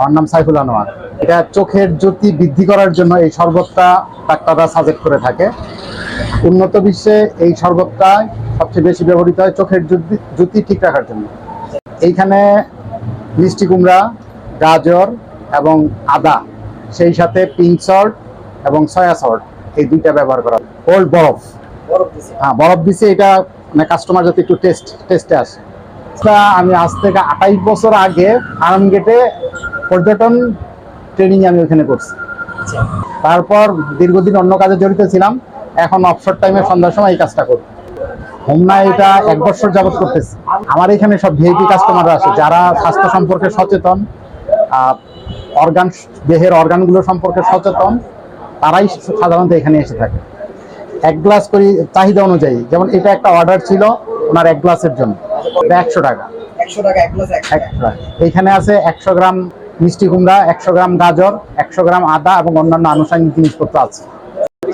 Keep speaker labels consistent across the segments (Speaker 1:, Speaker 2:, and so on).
Speaker 1: আমার নাম সাইফুল আনোয়ার। এটা চোখের জ্যোতি বৃদ্ধি করার জন্য এই শরবতটা ডাক্তাররা সাজেক্ট করে থাকে। উন্নত বিশ্বে এই শরবতটা সবচেয়ে বেশি ব্যবহৃত হয় চোখের জ্যোতি জ্যোতি ঠিক রাখার জন্য। এইখানে মিষ্টি কুমড়া গাজর এবং আদা সেই সাথে পিঙ্ক সল্ট এবং সয়া সল্ট এই দুইটা ব্যবহার করা ওল্ড বরফ। হ্যাঁ বরফ দিছে এটা মানে কাস্টমার যাতে একটু টেস্ট টেস্টে আসে। আমি আজ থেকে আঠাইশ বছর আগে আরাম গেটে পর্যটন ট্রেনিং আমি ওখানে করছি। তারপর দীর্ঘদিন অন্য কাজে জড়িত ছিলাম এখন অবসর টাইমে সন্ধ্যার সময় এই কাজটা করি হোমনা এটা এক বছর যাবত করতেছি। আমার এখানে সব ভিআইপি কাস্টমাররা আসে যারা স্বাস্থ্য সম্পর্কে সচেতন অর্গান দেহের অর্গানগুলো সম্পর্কে সচেতন তারাই সাধারণত এখানে এসে থাকে। এক গ্লাস করি চাহিদা অনুযায়ী যেমন এটা একটা অর্ডার ছিল ওনার এক গ্লাসের জন্য। একশো টাকা।
Speaker 2: একশো টাকা এক গ্লাস একশো
Speaker 1: একশো টাকা। এইখানে আছে একশো গ্রাম মিষ্টি কুমড়া, একশো গ্রাম গাজর, একশো গ্রাম আদা এবং অন্যান্য আনুষঙ্গিক জিনিসপত্র আছে।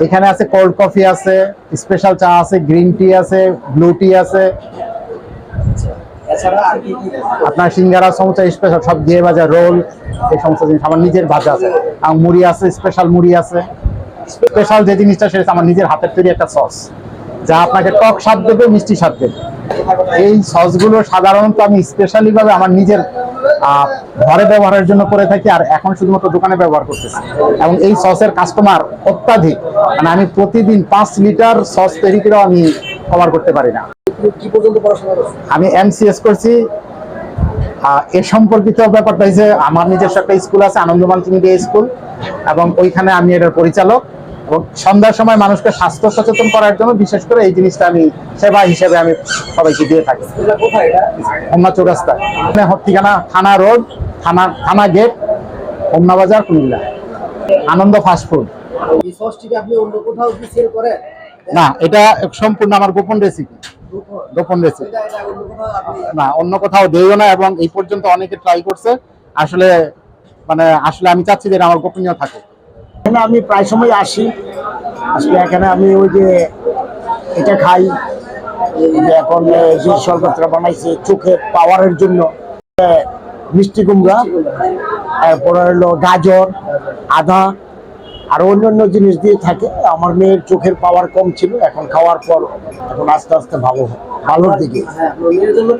Speaker 1: এখানে আছে কোল্ড কফি আছে স্পেশাল চা আছে গ্রিন টি আছে ব্লু টি আছে। আপনার সিঙ্গারা সমস্যা স্পেশাল সব দিয়ে ভাজা রোল এই সমস্ত জিনিস আমার নিজের ভাজা আছে। আর মুড়ি আছে স্পেশাল মুড়ি আছে। স্পেশাল যে জিনিসটা সেটা আমার নিজের হাতের তৈরি একটা সস যা আপনাকে টক স্বাদ দেবে, মিষ্টি স্বাদ দেবে। এই সসগুলো সাধারণত আমি স্পেশালিভাবে আমার নিজের ঘরে ব্যবহারের জন্য করে থাকি আর এখন শুধুমাত্র দোকানে ব্যবহার করতেছি। এবং এই সসের কাস্টমার অত্যাধিক। মানে আমি প্রতিদিন পাঁচ লিটার সস তৈরি করেও আমি কভার করতে পারি না। আমি এমসিএস করছি। এ সম্পর্কিত ব্যাপারটা হচ্ছে আমার নিজস্ব একটা স্কুল আছে আনন্দমান মিডিয়া স্কুল এবং ওইখানে আমি এটার পরিচালক। এবং সন্ধ্যার সময় মানুষকে স্বাস্থ্য সচেতন করার জন্য বিশেষ করে এই জিনিসটা আমি সেবা হিসেবে আমি সবাইকে দিয়ে থাকি।
Speaker 2: কোথায়
Speaker 1: চৌরাস্তা। হচ্ছে ঠিকানা থানা রোড থানা থানা গেট হোমনা বাজার কুমিল্লা। আনন্দ ফাস্টফুড
Speaker 2: এই আপনি অন্য কোথাও কি সেল করেন?
Speaker 1: না এটা সম্পূর্ণ আমার গোপন রেসিপি গোপন? রেসিপি
Speaker 2: এটা এটা অন্য কোথাও আপনি
Speaker 1: না অন্য কোথাও দেইও না এবং এই পর্যন্ত অনেকে ট্রাই করছে। আসলে মানে আসলে আমি চাচ্ছি যে এটা আমার গোপনীয় থাকে
Speaker 3: এখানে আমি প্রায় সময় আসি। আসলে এখানে আমি ওই যে এটা খাই। এই যে এখন যে শরবতটা বানাইছে চোখে পাওয়ারের জন্য। মিষ্টি কুমড়া তারপরে হলো গাজর আদা আর অন্যান্য জিনিস দিয়ে থাকে। আমার মেয়ের চোখের পাওয়ার কম ছিল এখন খাওয়ার পর এখন আস্তে আস্তে ভালো ভালোর দিকে।
Speaker 2: হ্যাঁ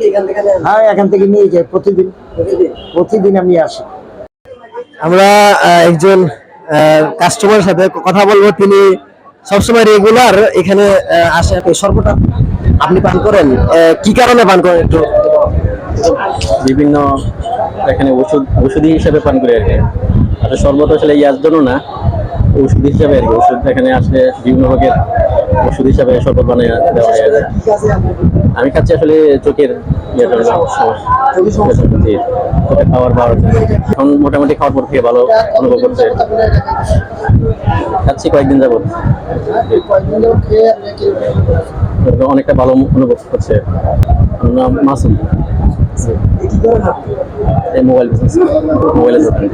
Speaker 2: এখান থেকে
Speaker 3: হ্যাঁ এখান থেকে নিয়ে যাই প্রতিদিন।
Speaker 2: প্রতিদিন?
Speaker 3: আমি আসি।
Speaker 4: আমরা একজন কাস্টমারের সাথে কথা বলব। তিনি সবসময় রেগুলার এখানে আসে। সর্বটা আপনি পান করেন। কি কারণে পান করেন একটু?
Speaker 5: বিভিন্ন এখানে ওষুধ ওষুধি হিসাবে পান করি আর কি। আর শরবত আসলে ইয়ার জন্য না, ওষুধ হিসাবে আর কি। ওষুধ এখানে আসলে বিভিন্ন রোগের ওষুধ হিসাবে শরবত বানিয়ে দেওয়া হয় আমি খাচ্ছি আসলে চোখের মোটামুটি পর থেকে ভালো অনুভব খাচ্ছি কয়েকদিন যাবত অনেকটা ভালো অনুভব করছে মাসুম।
Speaker 2: কি করেন আপনি
Speaker 5: এই মোবাইল বিজনেস মোবাইলের দোকান